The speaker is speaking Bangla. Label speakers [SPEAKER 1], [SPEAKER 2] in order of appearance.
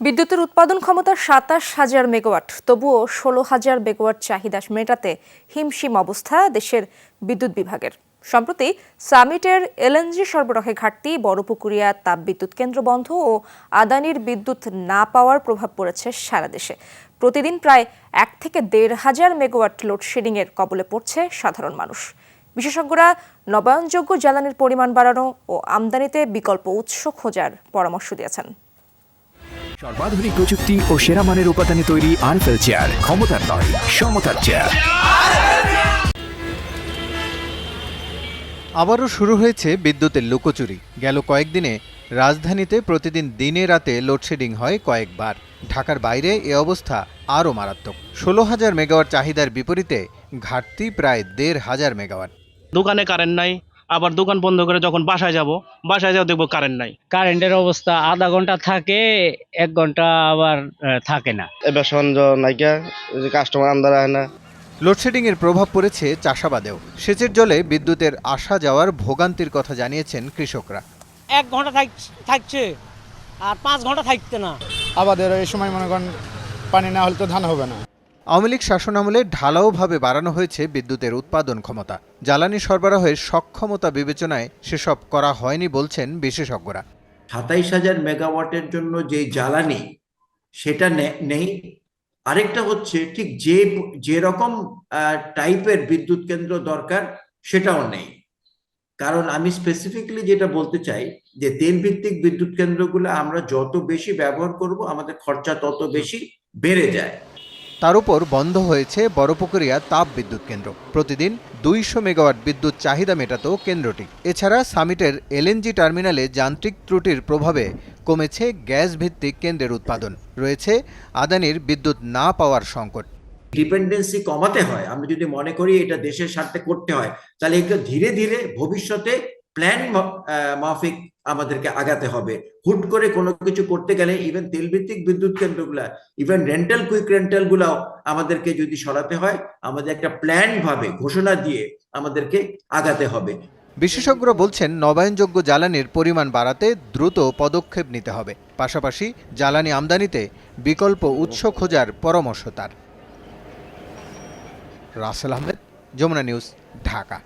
[SPEAKER 1] বিদ্যুতের উৎপাদন ক্ষমতা সাতাশ হাজার মেগাওয়াট, তবুও ষোলো হাজার মেগাওয়াট চাহিদা মেটাতে হিমশিম অবস্থা দেশের বিদ্যুৎ বিভাগের। সম্প্রতি সামিটের এলএনজি সরবরাহে ঘাটতি বড়পুকুরিয়া তাপবিদ্যুৎ কেন্দ্র বন্ধ ও আদানির বিদ্যুৎ না পাওয়ার প্রভাব পড়েছে সারা দেশে। প্রতিদিন প্রায় এক থেকে দেড় হাজার মেগাওয়াট লোডশেডিংয়ের কবলে পড়ছে সাধারণ মানুষ। বিশেষজ্ঞরা নবায়নযোগ্য জ্বালানির পরিমাণ বাড়ানো ও আমদানিতে বিকল্প উৎস খোঁজার পরামর্শ দিয়েছেন।
[SPEAKER 2] সর্বাধুনিক প্রযুক্তি ও সেরা মানের উপাদানে তৈরি আরফেল চেয়ার ক্ষমতার নয় সমতার চেয়ার।
[SPEAKER 3] আবারও শুরু হয়েছে বিদ্যুতের লুকোচুরি। গেল কয়েকদিনে রাজধানীতে প্রতিদিন দিনে রাতে লোডশেডিং হয় কয়েকবার। ঢাকার বাইরে এ অবস্থা আরও মারাত্মক। ষোলো হাজার মেগাওয়াট চাহিদার বিপরীতে ঘাটতি প্রায় দেড় হাজার মেগাওয়াট।
[SPEAKER 4] দোকানে কারেন্ট নাই আবার দোকান বন্ধ করে যখন বাসায় যাব বাসায় যাও দেখব কারেন্ট নাই।
[SPEAKER 5] কারেন্টের অবস্থা আধা ঘণ্টা থাকে এক ঘণ্টা আবার থাকে না।
[SPEAKER 6] এবার সঞ্জ নাইকা কাস্টমার আন্দার হয় না।
[SPEAKER 3] লোডশেডিংয়ের প্রভাব পড়েছে চাষাবাদেও। সেচের জলে বিদ্যুতের আসা যাওয়ার ভোগান্তির কথা জানিয়েছেন কৃষকরা।
[SPEAKER 7] এক ঘণ্টা থাক- থাকছে আর পাঁচ ঘণ্টা থাকতে না।
[SPEAKER 8] আমাদের এই সময় মনে করেন পানি না হলে তো ধান হবে না।
[SPEAKER 3] আওয়ামী লীগ শাসনামলে ঢালাওভাবে বাড়ানো হয়েছে বিদ্যুতের উৎপাদন ক্ষমতা। জ্বালানি সরবরাহের সক্ষমতা বিবেচনায় সেসব করা হয়নি বলছেন বিশেষজ্ঞরা।
[SPEAKER 9] সাতাইশ হাজার মেগাওয়াটের জন্য যে জ্বালানি, সেটা নেই। আরেকটা হচ্ছে ঠিক যে যে রকম টাইপের বিদ্যুৎ কেন্দ্র দরকার, সেটাও নেই। কারণ আমি স্পেসিফিক্যালি যেটা বলতে চাই, যে তেল ভিত্তিক বিদ্যুৎ কেন্দ্রগুলো আমরা যত বেশি ব্যবহার করব, আমাদের খরচা তত বেশি বেড়ে যায়।
[SPEAKER 3] তার উপর বন্ধ হয়েছে বড়পুকুরিয়া তাপ বিদ্যুৎ কেন্দ্র। প্রতিদিন দুইশো মেগাওয়াট বিদ্যুৎ চাহিদা মেটাত কেন্দ্রটি। এছাড়া সামিটের এলএনজি টার্মিনালে যান্ত্রিক ত্রুটির প্রভাবে কমেছে গ্যাস ভিত্তিক কেন্দ্রের উৎপাদন। রয়েছে আদানির বিদ্যুৎ না পাওয়ার সংকট।
[SPEAKER 9] ডিপেন্ডেন্সি কমাতে হয়। আমরা যদি মনে করি এটা দেশের স্বার্থে করতে হয়, তাহলে একটু ধীরে ধীরে ভবিষ্যতে প্ল্যান মাফিক আমাদেরকে আগাতে হবে। হুট করে কোনো কিছু করতে গেলে ইভেন তেলভিত্তিক বিদ্যুৎ কেন্দ্রগুলা ইভেন রেন্টাল কুইক রেন্টাল গুলাও আমাদেরকে যদি সরাতে হয়, আমাদের একটা প্ল্যান ভাবে, ঘোষণা দিয়ে আমাদেরকে আগাতে হবে।
[SPEAKER 3] বিশেষজ্ঞরা বলছেন নবায়নযোগ্য জ্বালানির পরিমাণ বাড়াতে দ্রুত পদক্ষেপ নিতে হবে। পাশাপাশি জ্বালানি আমদানিতে বিকল্প উৎস খোঁজার পরামর্শ তার। রাসেল আহমেদ, যমুনা নিউজ, ঢাকা।